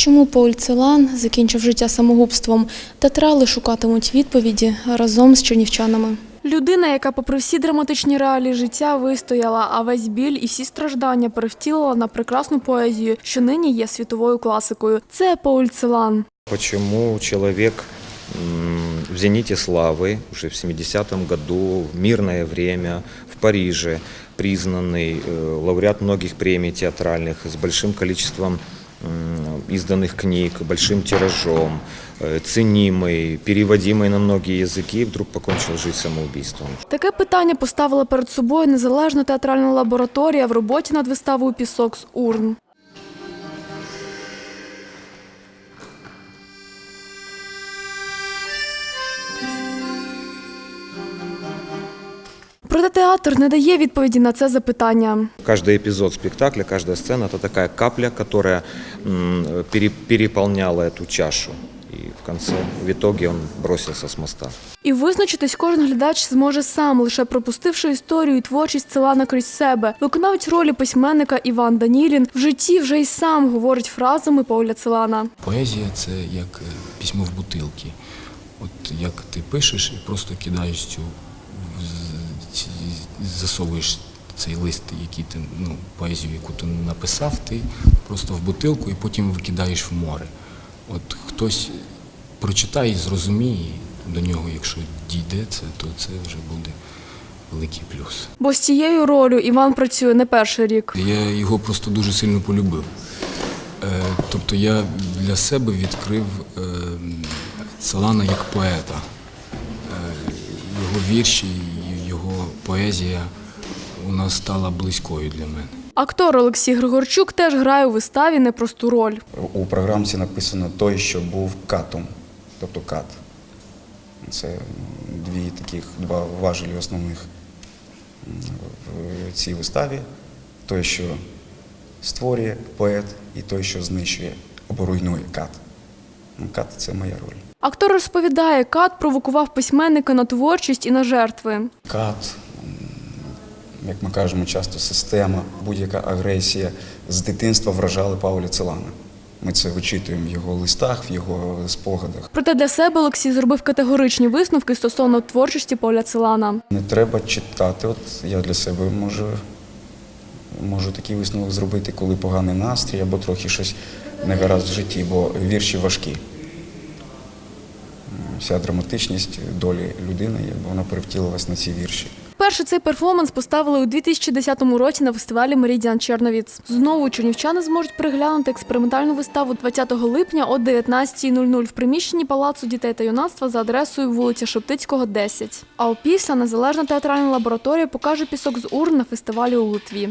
Чому Пауль Целан закінчив життя самогубством? Театрали шукатимуть відповіді разом з чернівчанами. Людина, яка, попри всі драматичні реалії життя, вистояла, а весь біль і всі страждання перевтілила на прекрасну поезію, що нині є світовою класикою. Це Пауль Целан. Почему человек м, в зените славы уже в 70-м году, в мирное время, в Париже, признанный э, лауреат многих премий театральных с большим количеством м, изданных книг, большим тиражом, э, ценимый, переводимый на многие языки, вдруг покончил жизнь самоубийством. Таке питання поставила перед собою незалежна театральна лабораторія в роботі над виставою Пісок з урн. Проте театр не дає відповіді на це запитання. Каждый эпизод спектакля, каждая сцена – это такая капля, которая м, пере- переполняла эту чашу. И в конце, в итоге он бросился с моста. І визначитись кожен глядач зможе сам, лише пропустивши історію і творчість Целана крізь себе. Виконавець ролі письменника Іван Данілін в житті вже й сам говорить фразами Пауля Целана. Поезія це як е, письмо в бутилці. От як ти пишеш і просто кидаєш цю, в- ці- засовуєш цей лист, який ти, ну, поезію, яку ти написав, ти просто в бутилку і потім викидаєш в море. От хтось прочитає і зрозуміє до нього, якщо дійде це, то це вже буде великий плюс. Бо з цією ролью Іван працює не перший рік. Я його просто дуже сильно полюбив. Е, Тобто я для себе відкрив е, Салана як поета. Е, Його вірші, поезія вона стала близькою для мене. Актор Олексій Григорчук теж грає у виставі непросту роль. У програмці написано той, що був катом, тобто кат. Це дві таких два важелі основних в цій виставі. Той, що створює поет, і той, що знищує або руйнує кат. Ну, Кат це моя роль. Актор розповідає, Кат провокував письменника на творчість і на жертви. Кат, як ми кажемо, часто система, будь-яка агресія з дитинства вражали Пауля Целана. Ми це вичитуємо в його листах, в його спогадах. Проте для себе Олексій зробив категоричні висновки стосовно творчості Пауля Целана. Не треба читати. От я для себе можу, можу такий висновок зробити, коли поганий настрій або трохи щось не гаразд в житті, бо вірші важкі. Вся драматичність долі людини, якби вона перевтілилась на ці вірші. Перший цей перформанс поставили у 2010 році на фестивалі Меридіан Черновіц. Знову чернівчани зможуть переглянути експериментальну виставу 20 липня о 19.00 в приміщенні Палацу дітей та юнацтва за адресою вулиця Шептицького, 10. А опісля незалежна театральна лабораторія покаже пісок з урн на фестивалі у Литві.